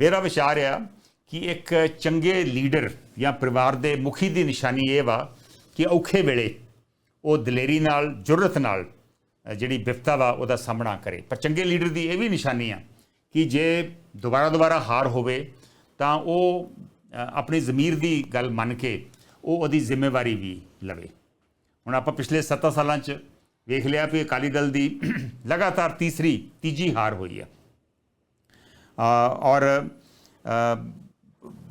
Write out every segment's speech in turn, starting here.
ਮੇਰਾ ਵਿਚਾਰ ਆ ਕਿ ਇੱਕ ਚੰਗੇ ਲੀਡਰ ਜਾਂ ਪਰਿਵਾਰ ਦੇ ਮੁਖੀ ਦੀ ਨਿਸ਼ਾਨੀ ਇਹ ਵਾ ਕਿ ਔਖੇ ਵੇਲੇ ਉਹ ਦਲੇਰੀ ਨਾਲ ਜੁਰਤ ਨਾਲ ਜਿਹੜੀ ਵਿਫਤਾ ਵਾ ਉਹਦਾ ਸਾਹਮਣਾ ਕਰੇ। ਪਰ ਚੰਗੇ ਲੀਡਰ ਦੀ ਇਹ ਵੀ ਨਿਸ਼ਾਨੀ ਆ ਕਿ ਜੇ ਦੁਬਾਰਾ ਦੁਬਾਰਾ ਹਾਰ ਹੋਵੇ ਤਾਂ ਉਹ ਆਪਣੀ ਜ਼ਮੀਰ ਦੀ ਗੱਲ ਮੰਨ ਕੇ ਉਹ ਉਹਦੀ ਜ਼ਿੰਮੇਵਾਰੀ ਵੀ ਲਵੇ। ਹੁਣ ਆਪਾਂ ਪਿਛਲੇ 7 ਸਾਲਾਂ 'ਚ ਵੇਖ ਲਿਆ ਵੀ ਅਕਾਲੀ ਦਲ ਦੀ ਲਗਾਤਾਰ ਤੀਸਰੀ, ਤੀਜੀ ਹਾਰ ਹੋਈ ਆ। ਔਰ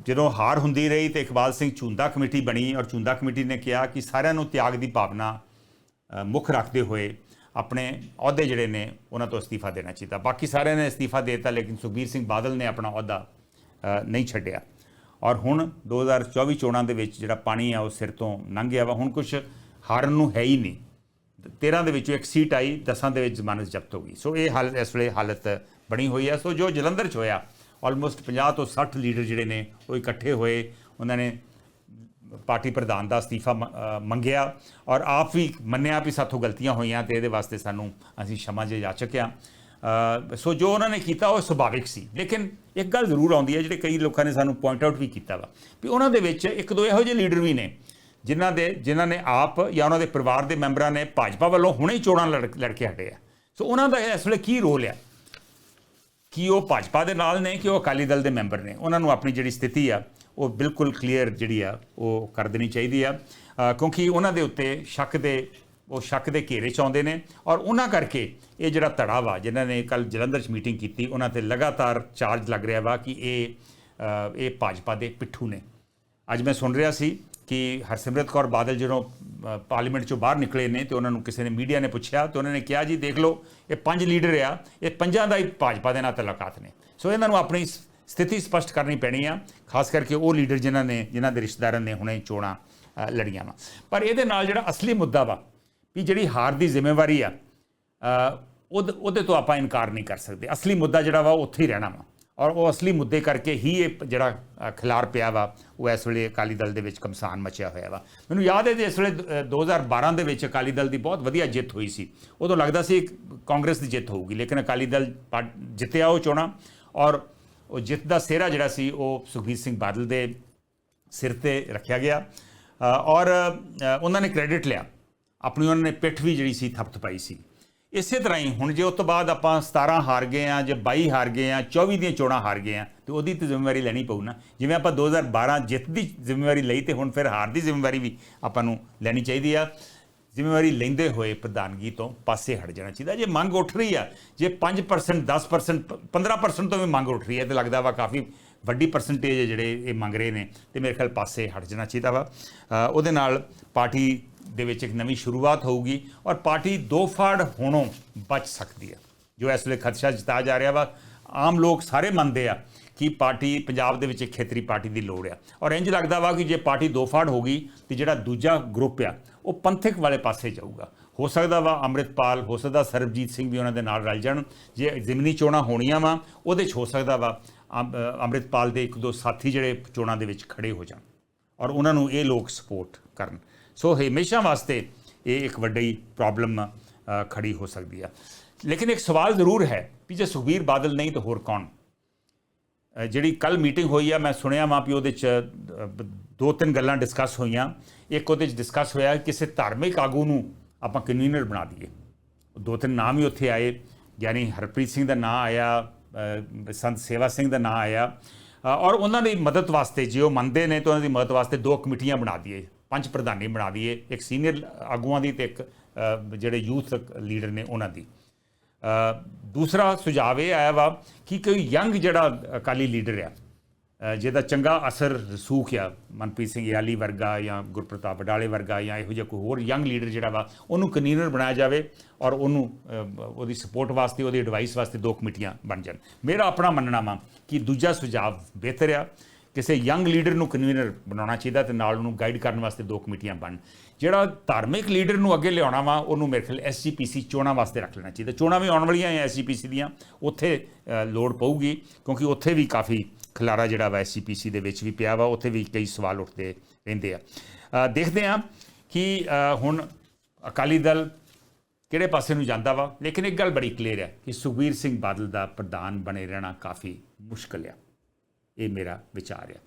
ਜਦੋਂ ਹਾਰ ਹੁੰਦੀ ਰਹੀ ਤੇ ਇਕਬਾਲ ਸਿੰਘ ਚੁੰਦਾ ਕਮੇਟੀ ਬਣੀ ਔਰ ਚੁੰਦਾ ਕਮੇਟੀ ਨੇ ਕਿਹਾ ਕਿ ਸਾਰਿਆਂ ਨੂੰ ਤਿਆਗ ਦੀ ਭਾਵਨਾ ਮੁੱਖ ਰੱਖਦੇ ਹੋਏ ਆਪਣੇ ਅਹੁਦੇ ਜਿਹੜੇ ਨੇ ਉਹਨਾਂ ਤੋਂ ਅਸਤੀਫਾ ਦੇਣਾ ਚਾਹੀਦਾ। ਬਾਕੀ ਸਾਰਿਆਂ ਨੇ ਅਸਤੀਫਾ ਦੇ ਦਿੱਤਾ ਲੇਕਿਨ ਸੁਖਬੀਰ ਸਿੰਘ ਬਾਦਲ ਨੇ ਆਪਣਾ ਅਹੁਦਾ ਨਹੀਂ ਛੱਡਿਆ। ਔਰ ਹੁਣ 2024 ਚੋਣਾਂ ਦੇ ਵਿੱਚ ਜਿਹੜਾ ਪਾਣੀ ਆ ਉਹ ਸਿਰ ਤੋਂ ਲੰਘ ਗਿਆ ਵਾ। ਹੁਣ ਕੁਝ ਹਾਰਨ ਨੂੰ ਹੈ ਹੀ ਨਹੀਂ। 13 ਦੇ ਵਿੱਚੋਂ ਇੱਕ ਸੀਟ ਆਈ 10 ਦੇ ਵਿੱਚ ਜ਼ਮਾਨਤ ਜ਼ਬਤ ਹੋ ਗਈ। ਸੋ ਇਹ ਹਾਲ, ਇਸ ਵੇਲੇ ਹਾਲਤ ਬਣੀ ਹੋਈ ਹੈ। ਸੋ ਜੋ ਜਲੰਧਰ 'ਚ ਹੋਇਆ ਆਲਮੋਸਟ 50 ਤੋਂ 60 ਲੀਡਰ ਜਿਹੜੇ ਨੇ, ਉਹ ਇਕੱਠੇ ਹੋਏ। ਉਹਨਾਂ ਨੇ ਪਾਰਟੀ ਪ੍ਰਧਾਨ ਦਾ ਅਸਤੀਫਾ ਮੰਗਿਆ ਔਰ ਆਪ ਵੀ ਮੰਨਿਆ ਵੀ ਸਾਥੋਂ ਗਲਤੀਆਂ ਹੋਈਆਂ ਤੇ ਇਹਦੇ ਵਾਸਤੇ ਸਾਨੂੰ ਅਸੀਂ ਸ਼ਮਾ ਜੇ ਜਾ ਚੁੱਕਿਆ। ਸੋ ਜੋ ਉਹਨਾਂ ਨੇ ਕੀਤਾ, ਉਹ ਸੁਭਾਵਿਕ ਸੀ। ਲੇਕਿਨ ਇੱਕ ਗੱਲ ਜ਼ਰੂਰ ਆਉਂਦੀ ਹੈ, ਜਿਹੜੇ ਕਈ ਲੋਕਾਂ ਨੇ ਸਾਨੂੰ ਪੁਆਇੰਟ ਆਊਟ ਵੀ ਕੀਤਾ ਵਾ, ਵੀ ਉਹਨਾਂ ਦੇ ਵਿੱਚ ਇੱਕ ਦੋ ਇਹੋ ਜਿਹੇ ਲੀਡਰ ਵੀ ਨੇ ਜਿਨ੍ਹਾਂ ਦੇ, ਜਿਨ੍ਹਾਂ ਨੇ ਆਪ ਜਾਂ ਉਹਨਾਂ ਦੇ ਪਰਿਵਾਰ ਦੇ ਮੈਂਬਰਾਂ ਨੇ ਭਾਜਪਾ ਵੱਲੋਂ ਹੁਣੇ ਹੀ ਚੋਣਾਂ ਲੜ ਲੜ ਕੇ ਹਟੇ ਆ। ਸੋ ਉਹਨਾਂ ਦਾ ਇਸ ਵੇਲੇ ਕੀ ਰੋਲ ਆ? ਕਿ ਉਹ ਭਾਜਪਾ ਦੇ ਨਾਲ ਨੇ ਕਿ ਉਹ ਅਕਾਲੀ ਦਲ ਦੇ ਮੈਂਬਰ ਨੇ? ਉਹਨਾਂ ਨੂੰ ਆਪਣੀ ਜਿਹੜੀ ਸਥਿਤੀ ਆ, ਉਹ ਬਿਲਕੁਲ ਕਲੀਅਰ ਜਿਹੜੀ ਆ, ਉਹ ਕਰ ਦੇਣੀ ਚਾਹੀਦੀ ਆ। ਕਿਉਂਕਿ ਉਹਨਾਂ ਦੇ ਉੱਤੇ ਸ਼ੱਕ ਦੇ, ਉਹ ਸ਼ੱਕ ਦੇ ਘੇਰੇ ਚ ਆਉਂਦੇ ਨੇ ਔਰ ਉਹਨਾਂ ਕਰਕੇ ਇਹ ਜਿਹੜਾ ਧੜਾ ਵਾ ਜਿਨ੍ਹਾਂ ਨੇ ਕੱਲ ਜਲੰਧਰ 'ਚ ਮੀਟਿੰਗ ਕੀਤੀ, ਉਹਨਾਂ ਤੇ ਲਗਾਤਾਰ ਚਾਰਜ ਲੱਗ ਰਿਹਾ ਵਾ ਕਿ ਇਹ ਇਹ ਭਾਜਪਾ ਦੇ ਪਿੱਠੂ ਨੇ। ਅੱਜ ਮੈਂ ਸੁਣ ਰਿਹਾ ਸੀ ਕਿ ਹਰਸਿਮਰਤ ਕੌਰ ਬਾਦਲ ਜਦੋਂ ਪਾਰਲੀਮੈਂਟ ਚੋਂ ਬਾਹਰ ਨਿਕਲੇ ਨੇ ਤੇ ਉਹਨਾਂ ਨੂੰ ਕਿਸੇ ਨੇ ਮੀਡੀਆ ਨੇ ਪੁੱਛਿਆ ਤੇ ਉਹਨਾਂ ਨੇ ਕਿਹਾ ਜੀ ਦੇਖ ਲਓ ਇਹ ਪੰਜ ਲੀਡਰ ਆ ਇਹ ਪੰਜਾਂ ਦਾ ਹੀ ਭਾਜਪਾ ਦੇ ਨਾਲ ਤਲਕਾਤ ਨੇ। ਸੋ ਇਹਨਾਂ ਨੂੰ ਆਪਣੀ ਸਥਿਤੀ ਸਪਸ਼ਟ ਕਰਨੀ ਪੈਣੀ ਆ ਖਾਸ ਕਰਕੇ ਉਹ ਲੀਡਰ ਜਿਨ੍ਹਾਂ ਨੇ ਜਿਨ੍ਹਾਂ ਦੇ ਰਿਸ਼ਤੇਦਾਰਾਂ ਨੇ ਹੁਣੇ ਚੋਣਾਂ ਲੜੀਆਂ ਵਾ। ਪਰ ਇਹਦੇ ਨਾਲ ਜਿਹੜਾ ਅਸਲੀ ਮੁੱਦਾ ਵਾ ਵੀ ਜਿਹੜੀ ਹਾਰ ਦੀ ਜ਼ਿੰਮੇਵਾਰੀ ਆ ਅ, ਉਹਦੇ ਤੋਂ ਆਪਾਂ ਇਨਕਾਰ ਨਹੀਂ ਕਰ ਸਕਦੇ। ਅਸਲੀ ਮੁੱਦਾ ਜਿਹੜਾ ਵਾ ਉਹ ਉੱਥੇ ਹੀ ਰਹਿਣਾ ਵਾ। ਔਰ ਉਹ ਅਸਲੀ ਮੁੱਦੇ ਕਰਕੇ ਹੀ ਇਹ ਜਿਹੜਾ ਖਿਲਾਰ ਪਿਆ ਵਾ ਉਹ ਇਸ ਵੇਲੇ ਅਕਾਲੀ ਦਲ ਦੇ ਵਿੱਚ ਕਮਸਾਨ ਮਚਿਆ ਹੋਇਆ ਵਾ। ਮੈਨੂੰ ਯਾਦ ਹੈ ਜੇ ਇਸ ਵੇਲੇ ਅ, 2012 ਦੇ ਵਿੱਚ ਅਕਾਲੀ ਦਲ ਦੀ ਬਹੁਤ ਵਧੀਆ ਜਿੱਤ ਹੋਈ ਸੀ। ਉਦੋਂ ਲੱਗਦਾ ਸੀ ਕਾਂਗਰਸ ਦੀ ਜਿੱਤ ਹੋਊਗੀ ਲੇਕਿਨ ਅਕਾਲੀ ਦਲ ਪਾ- ਜਿੱਤਿਆ ਉਹ ਚੋਣਾਂ ਔਰ ਉਹ ਜਿੱਤ ਦਾ ਸਿਹਰਾ ਜਿਹੜਾ ਸੀ ਉਹ ਸੁਖਬੀਰ ਸਿੰਘ ਬਾਦਲ ਦੇ ਸਿਰ ਤੇ ਰੱਖਿਆ ਗਿਆ। ਔਰ ਉਹਨਾਂ ਨੇ ਕ੍ਰੈਡਿਟ ਲਿਆ। ਆਪਣੀ ਉਹਨਾਂ ਨੇ ਪਿੱਠ ਵੀ ਜਿਹੜੀ ਸੀ ਥਪਥਪਾਈ ਸੀ। ਇਸੇ ਤਰ੍ਹਾਂ ਹੀ ਹੁਣ ਜੇ ਉਸ ਤੋਂ ਬਾਅਦ ਆਪਾਂ 17 ਹਾਰ ਗਏ ਆ ਜੇ 22 ਹਾਰ ਗਏ ਆ 24 ਦੀਆਂ ਚੋਣਾਂ ਹਾਰ ਗਏ ਆ ਤੇ ਉਹਦੀ ਤੇ ਜ਼ਿੰਮੇਵਾਰੀ ਲੈਣੀ ਪਊ ਨਾ। ਜਿਵੇਂ ਆਪਾਂ 2012 ਜਿੱਤ ਦੀ ਜ਼ਿੰਮੇਵਾਰੀ ਲਈ ਤੇ ਹੁਣ ਫਿਰ ਹਾਰ ਦੀ ਜ਼ਿੰਮੇਵਾਰੀ ਵੀ ਆਪਾਂ ਨੂੰ ਲੈਣੀ ਚਾਹੀਦੀ ਆ। ਜ਼ਿੰਮੇਵਾਰੀ ਲੈਂਦੇ ਹੋਏ ਪ੍ਰਧਾਨਗੀ ਤੋਂ ਪਾਸੇ ਹਟ ਜਾਣਾ ਚਾਹੀਦਾ। ਜੇ ਮੰਗ ਉੱਠ ਰਹੀ ਆ, ਜੇ 5% 10% ਪ- 15% ਤੋਂ ਵੀ ਮੰਗ ਉੱਠ ਰਹੀ ਹੈ ਤੇ ਲੱਗਦਾ ਵਾ ਕਾਫੀ ਵੱਡੀ ਪਰਸੈਂਟੇਜ ਜਿਹੜੇ ਇਹ ਮੰਗ ਰਹੇ ਨੇ, ਤੇ ਮੇਰੇ ਖਿਆਲ ਪਾਸੇ ਹਟ ਜਾਣਾ ਚਾਹੀਦਾ ਵਾ। ਉਹਦੇ ਨਾਲ ਪਾਰਟੀ ਦੇ ਵਿੱਚ ਇੱਕ ਨਵੀਂ ਸ਼ੁਰੂਆਤ ਹੋਊਗੀ ਔਰ ਪਾਰਟੀ ਦੋ ਫਾੜ ਹੋਣੋਂ ਬਚ ਸਕਦੀ ਹੈ। ਜੋ ਇਸ ਵੇਲੇ ਖਦਸ਼ਾ ਜਤਾਇਆ ਜਾ ਰਿਹਾ ਵਾ, ਆਮ ਲੋਕ ਸਾਰੇ ਮੰਨਦੇ ਆ ਕਿ ਪਾਰਟੀ ਪੰਜਾਬ ਦੇ ਵਿੱਚ ਇੱਕ ਖੇਤਰੀ ਪਾਰਟੀ ਦੀ ਲੋੜ ਆ। ਔਰ ਇੰਜ ਲੱਗਦਾ ਵਾ ਕਿ ਜੇ ਪਾਰਟੀ ਦੋ ਫਾੜ ਹੋ ਗਈ ਤੇ ਜਿਹੜਾ ਦੂਜਾ ਗਰੁੱਪ ਆ, ਉਹ ਪੰਥਕ ਵਾਲੇ ਪਾਸੇ ਜਾਊਗਾ। ਹੋ ਸਕਦਾ ਵਾ ਅੰਮ੍ਰਿਤਪਾਲ, ਹੋ ਸਕਦਾ ਸਰਬਜੀਤ ਸਿੰਘ ਵੀ ਉਹਨਾਂ ਦੇ ਨਾਲ ਰਲ ਜਾਣ। ਜੇ ਜ਼ਿਮਨੀ ਚੋਣਾਂ ਹੋਣੀਆਂ ਵਾ, ਉਹਦੇ 'ਚ ਹੋ ਸਕਦਾ ਵਾ ਅੰਮ- ਅੰਮ੍ਰਿਤਪਾਲ ਦੇ ਇੱਕ ਦੋ ਸਾਥੀ ਜਿਹੜੇ ਚੋਣਾਂ ਦੇ ਵਿੱਚ ਖੜੇ ਹੋ ਜਾਣ। ਔਰ ਉਹਨਾਂ ਨੂੰ ਇਹ ਲੋਕ ਸਪੋਰਟ ਕਰਨ। ਸੋ ਹਮੇਸ਼ਾ ਵਾਸਤੇ ਇਹ ਇੱਕ ਵੱਡੀ ਪ੍ਰੋਬਲਮ ਅ, ਖੜੀ ਹੋ ਸਕਦੀ ਆ। ਲੇਕਿਨ ਇੱਕ ਸਵਾਲ ਜ਼ਰੂਰ ਹੈ ਵੀ ਜੇ ਸੁਖਬੀਰ ਬਾਦਲ ਨਹੀਂ ਤਾਂ ਹੋਰ ਕੌਣ? ਜਿਹੜੀ ਕੱਲ ਮੀਟਿੰਗ ਹੋਈ ਆ ਮੈਂ ਸੁਣਿਆ ਵਾਂ ਵੀ ਉਹਦੇ ਚ ਦੋ ਤਿੰਨ ਗੱਲਾਂ ਡਿਸਕਸ ਹੋਈਆਂ। ਇੱਕ ਉਹਦੇ ਚ ਡਿਸਕਸ ਹੋਇਆ ਕਿਸੇ ਧਾਰਮਿਕ ਆਗੂ ਨੂੰ ਆਪਾਂ ਕਨਵੀਨਰ ਬਣਾ ਦਈਏ। ਦੋ ਤਿੰਨ ਨਾਮ ਹੀ ਉੱਥੇ ਆਏ। ਯਾਨੀ ਹਰਪ੍ਰੀਤ ਸਿੰਘ ਦਾ ਨਾਂ ਆਇਆ ਸੰਤ ਸੇਵਾ ਸਿੰਘ ਦਾ ਨਾਂ ਆਇਆ। ਔਰ ਉਹਨਾਂ ਦੀ ਮਦਦ ਵਾਸਤੇ ਜੇ ਉਹ ਮੰਨਦੇ ਨੇ ਤਾਂ ਉਹਨਾਂ ਦੀ ਮਦਦ ਵਾਸਤੇ ਦੋ ਕਮੇਟੀਆਂ ਬਣਾ ਦਈਏ। ਪੰਜ ਪ੍ਰਧਾਨੀ ਬਣਾ ਦਈਏ ਇੱਕ ਸੀਨੀਅਰ ਆਗੂਆਂ ਦੀ ਤੇ ਇੱਕ ਜਿਹੜੇ ਯੂਥ ਲੀਡਰ ਨੇ ਉਹਨਾਂ ਦੀ। ਦੂਸਰਾ ਸੁਝਾਅ ਇਹ ਆਇਆ ਵਾ ਕਿ ਕੋਈ ਯੰਗ ਜਿਹੜਾ ਅਕਾਲੀ ਲੀਡਰ ਆ ਜਿਹਦਾ ਚੰਗਾ ਅਸਰ ਰਸੂਖ ਆ, ਮਨਪ੍ਰੀਤ ਸਿੰਘ ਯਾਲੀ ਵਰਗਾ ਜਾਂ ਗੁਰਪ੍ਰਤਾਪ ਬਡਾਲੇ ਵਰਗਾ ਜਾਂ ਇਹੋ ਜਿਹਾ ਕੋਈ ਹੋਰ ਯੰਗ ਲੀਡਰ ਜਿਹੜਾ ਵਾ, ਉਹਨੂੰ ਕਨਵੀਨਰ ਬਣਾਇਆ ਜਾਵੇ ਔਰ ਉਹਨੂੰ ਉਹਦੀ ਸਪੋਰਟ ਵਾਸਤੇ, ਉਹਦੀ ਐਡਵਾਈਸ ਵਾਸਤੇ ਦੋ ਕਮੇਟੀਆਂ ਬਣ ਜਾਣ। ਮੇਰਾ ਆਪਣਾ ਮੰਨਣਾ ਵਾ ਕਿ ਦੂਜਾ ਸੁਝਾਅ ਬਿਹਤਰ ਆ। ਕਿਸੇ ਯੰਗ ਲੀਡਰ ਨੂੰ ਕਨਵੀਨਰ ਬਣਾਉਣਾ ਚਾਹੀਦਾ ਤੇ ਨਾਲ ਉਹਨੂੰ ਗਾਈਡ ਕਰਨ ਵਾਸਤੇ ਦੋ ਕਮੇਟੀਆਂ ਬਣ। ਜਿਹੜਾ ਧਾਰਮਿਕ ਲੀਡਰ ਨੂੰ ਅੱਗੇ ਲਿਆਉਣਾ ਵਾ, ਉਹਨੂੰ ਮੇਰੇ ਖਿਆਲ ਐਸਜੀਪੀਸੀ ਚੋਣਾਂ ਵਾਸਤੇ ਰੱਖ ਲੈਣਾ ਚਾਹੀਦਾ। ਚੋਣਾਂ ਵੀ ਆਉਣ ਵਾਲੀਆਂ ਹੈ ਐਸਜੀਪੀਸੀ ਦੀਆਂ। ਉੱਥੇ ਲੋੜ ਪਊਗੀ, ਕਿਉਂਕਿ ਉੱਥੇ ਵੀ ਕਾਫੀ ਖਲਾਰਾ ਜਿਹੜਾ ਵਾ ਐਸਜੀਪੀਸੀ ਦੇ ਵਿੱਚ ਵੀ ਪਿਆ ਵਾ, ਉੱਥੇ ਵੀ ਕਈ ਸਵਾਲ ਉੱਠਦੇ ਰਹਿੰਦੇ ਆ। ਦੇਖਦੇ ਆ ਕਿ ਹੁਣ ਅਕਾਲੀ ਦਲ ਕਿਹੜੇ ਪਾਸੇ ਨੂੰ ਜਾਂਦਾ ਵਾ। ਲੇਕਿਨ ਇੱਕ ਗੱਲ ਬੜੀ ਕਲੀਅਰ ਹੈ ਕਿ ਸੁਖਬੀਰ ਸਿੰਘ ਬਾਦਲ ਦਾ ਪ੍ਰਧਾਨ ਬਣੇ ਰਹਿਣਾ ਕਾਫੀ ਮੁਸ਼ਕਲ ਆ। ਇਹ ਮੇਰਾ ਵਿਚਾਰ ਹੈ